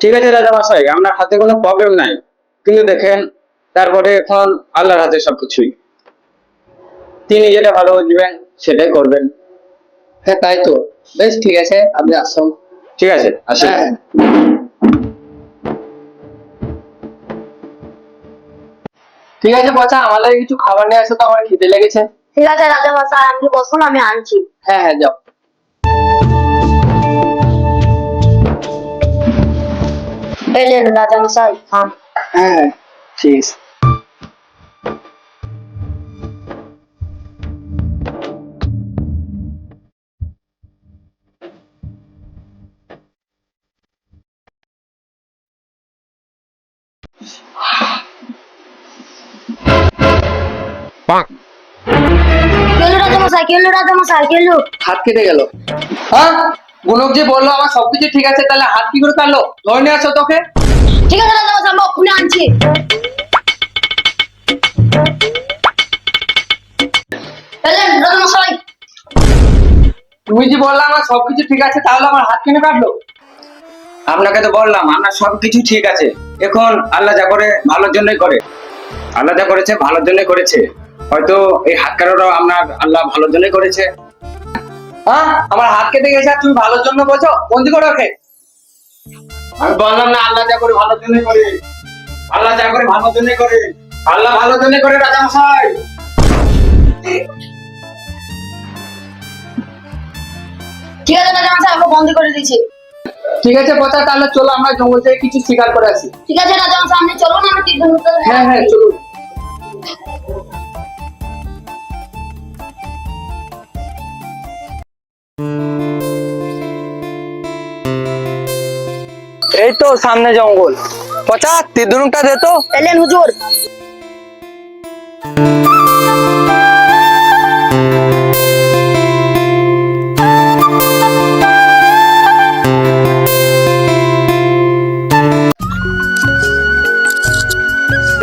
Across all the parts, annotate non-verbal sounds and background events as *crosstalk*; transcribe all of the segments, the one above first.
ঠিক আছে রাজা মশাই আপনার হাতে কোনো প্রবলেম নাই। কিন্তু দেখেন তারপরে এখন আল্লাহর হাতে সবকিছুই। তিনি যেটা ভালো বুঝবেন সেটাই করবেন। হ্যাঁ তাই তো। বেশ ঠিক আছে আপনি আসুন। ঠিক আছে আসি। ঠিক আছে বাচ্চা আমার লাগে কিছু খাবার নিয়ে আসো তো আমার খেতে লেগেছে। ঠিক আছে রাজা মশাই আপনি বসুন আমি আনছি। হ্যাঁ হ্যাঁ যাও। এলেন রাজা মশাই হ্যাঁ হ্যাঁ ঠিক আছে। কেলু রাজা মশাই কেলু রাজা মশাই হাত কেটে গেল। হ্যাঁ গুণক যে বলল আমার সবকিছু ঠিক আছে তাহলে হাত কি করে কাটলো? ধরে নিয়ে আসো তোকে। ঠিক আছে মশাই আমি ওখানে আনছি। তুমি যে বললে আমার সবকিছু ঠিক আছে তাহলে আমার হাত কেন কাটলো? আপনাকে তো বললাম আপনার সবকিছু ঠিক আছে। এখন আল্লাহ যা করে ভালোর জন্যই করে। আল্লাহ যা করেছে ভালোর জন্যই করেছে। হয়তো এই হাত কাটাটাও আপনার আল্লাহ ভালোর জন্যই করেছে। হ্যাঁ? আমার হাত কেটে গেছে আর তুমি ভালোর জন্য বলছো? বন্দি করে ওকে। আমি বললাম না আল্লাহ যা করে ভালোর জন্যই করে। আল্লাহ যা করে ভালোর জন্যই করে। আল্লাহ ভালোর জন্যই করে রাজা মশাই ঠিক আছে রাজা মশাই আমি বন্দি করে দিয়েছি। ঠিক আছে বাচ্চা তাহলে চলো আমরা জঙ্গল থেকে কিছু শিকার করে আসি। ঠিক আছে রাজা মশাই আপনি চলুন আমি তীর্থ হ্যাঁ হ্যাঁ চলুন। এই তো সামনে জঙ্গল। পচা তীর দে তো। এলেন হুজুর।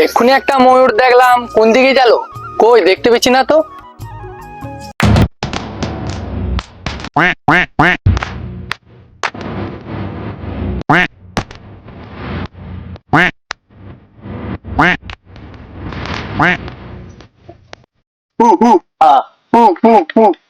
এক্ষুনি একটা ময়ূর দেখলাম। কোন দিকে গেল? কই দেখতে পেছি না তো? Boom, boom, ah, uh. boom, boom, boom.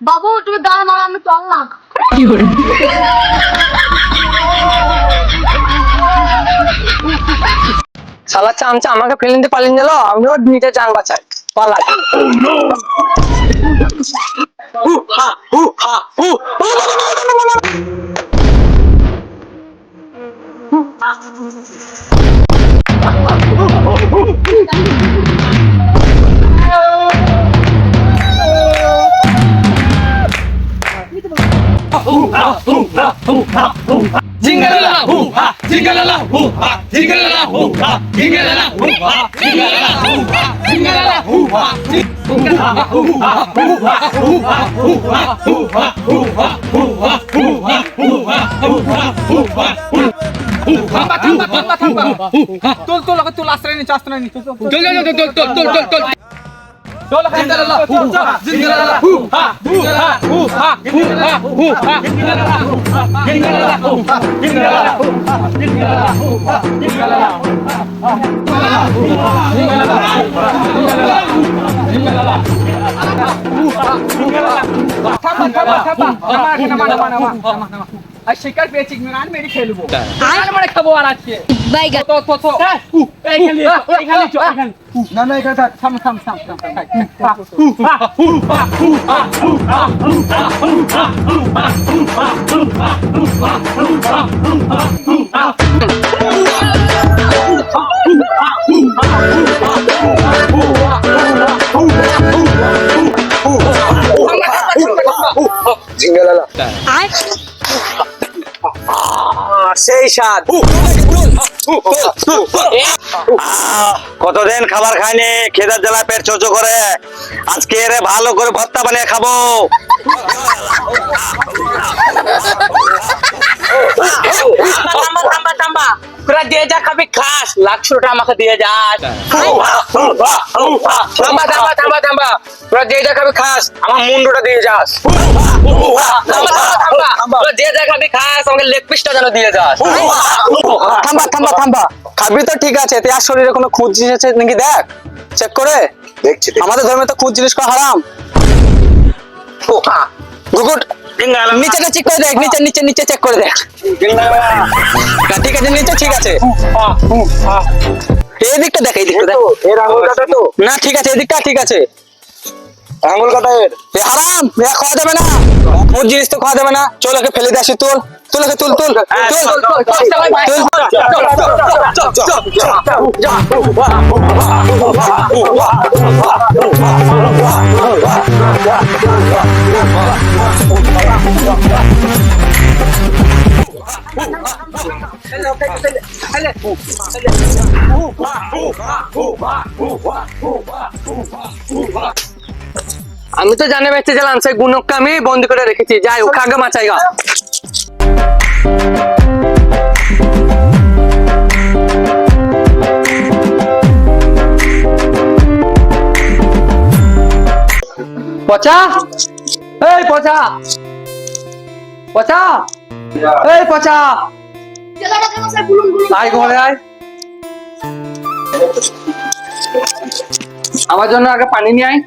বাবু তুমি দাঁড় মারো আমি চললাম শালা চামচা আমাকে ফেলে নিতে পারলেন গেল আমিও নিজে চান বাঁচাই পালা। হু, হা, হু, হা, হু। জিঙ্গালালা হু হা জিঙ্গালালা হু হা জিঙ্গালালা হু হা জিঙ্গালালা হু হা জিঙ্গালালা হু হা জিঙ্গালালা হু হা জিঙ্গালালা হু হা হু হা হু হা হু হা হু হা হু হা হু হা হু হা হু হা হু হা হু হা থামবা থামবা থামবা থামবা তোল তোল আগে তোল আশ্রয় নিচ্ছে আশ্রয় নিচ্ছে তোল তোল তোল তোল তোল তোল তোল তোল জিঙ্গালালা হু হা জিঙ্গালালা হু হা হু হা হু হা হু হা হু হা জিঙ্গালালা হু হা জিঙ্গালালা হু হা জিঙ্গালালা হু হা জিঙ্গালালা হু হা জিঙ্গালালা হু হা জিঙ্গালালা জিঙ্গালালা থামবা থামবা থামবা নামা নামা নামা নামা নামা নামা আর শিকার পেয়েছি গান মেরে খেলব গান মেরে খাব আর আজকে। বাইগান তো তো তো এইখানে এইখানে চো এইখানে না না এখানে থাক। থাম থাম থাম থাম quack *laughs* সেই স্বাদ কতদিন খাবার খাইনি খেদার জ্বালা পেট চোচো করে আজকে এরে ভালো করে ভর্তা বানিয়ে খাব তোরা যে যা খাবি খাস লাখশোটা আমাকে দিয়ে যাস থাম্বা থাম্বা থাম্বা থাম্বা তোরা যে যা খাবি খাস আমার মুন্ডুটা দিয়ে যাস থাম্বা থাম্বা থাম্বা তোরা যে যা খাবি খাস আমাকে লেগ পিসটা যেন দিয়ে যাস থাম্বা থাম্বা থাম্বা খাবি তো ঠিক আছে তুই আর শরীরে কোনো খুঁজ জিনিস আছে নাকি দেখ? চেক করে। দেখছি আমাদের ধর্মে তো খুঁজ জিনিস করা হারাম। গুগুট নিচেটা চেক করে দেখ নিচে নিচে নিচে চেক করে দেখ। ঠিক আছে নিচে ঠিক আছে। এই দিকটা দেখ এই দিকটা দেখ। এর আঙুল কাটা তো। না ঠিক আছে এই দিকটা ঠিক আছে। আঙুল কাটা এর। হারাম এ খাওয়া যাবে না। ওর জিনিস তো খাওয়া যাবে না। চল ওকে ফেলে দিয়ে আসি তুল তুল ওকে তুল তুল তুল তুল আমি তো জানে বেঁচেছিলাম সেই গুণককে আমি বন্দি করে রেখেছি যাই ওকে আগে মাচাইগা পচা? এই পচা। পচা? এই পচা। আয় ঘরে আয়। আমার জন্য আগে পানি নিয়ে আয়।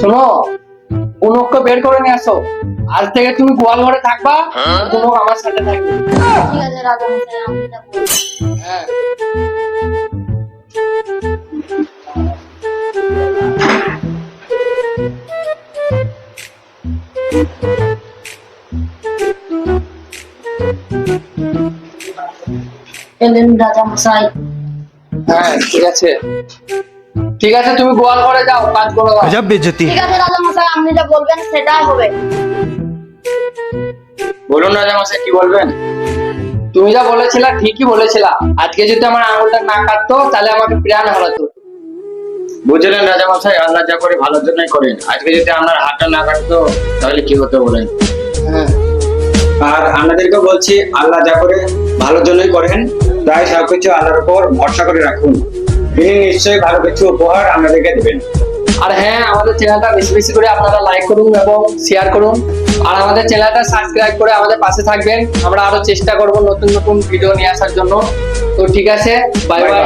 শোনো গুণককে বের করে নিয়ে আসো। আজ থেকে তুমি গোয়াল ঘরে থাকবা গুণক আমার সাথে থাকবে। ঠিক আছে। হ্যাঁ। এলেন রাজামশাই। হ্যাঁ ঠিক আছে। ঠিক আছে তুমি গোয়াল ঘরে যাও কাজ করো ঠিক আছে রাজামশাই আপনি যা বলবেন সেটাই হবে। বলুন রাজামশাই কি বলবেন? তুমি যা বলেছিলা ঠিকই বলেছিলা। আজকে যদি আমার আঙুলটা না কাটতো তাহলে আমাকে প্রাণ হারাতো। বুঝলেন রাজামশাই আল্লাহ যা করে ভালোর জন্যই করেন। আজকে যদি আপনার হাতটা না কাটতো তাহলে কি হতো বলেন? হ্যাঁ। আর আপনাদেরকে বলছি আল্লাহ যা করে ভালোর জন্যই করেন। তাই সবকিছু আল্লাহর উপর ভরসা করে রাখুন। তিনি নিশ্চয়ই ভালো কিছু উপহার আপনাদেরকে দেবেন। আর হ্যাঁ আমাদের চ্যানেলটা বেশি বেশি করে আপনারা লাইক করুন এবং শেয়ার করুন। আর আমাদের চ্যানেলটা সাবস্ক্রাইব করে আমাদের পাশে থাকবেন। আমরা আরও চেষ্টা করব নতুন নতুন ভিডিও নিয়ে আসার জন্য। তো ঠিক আছে বাই বাই.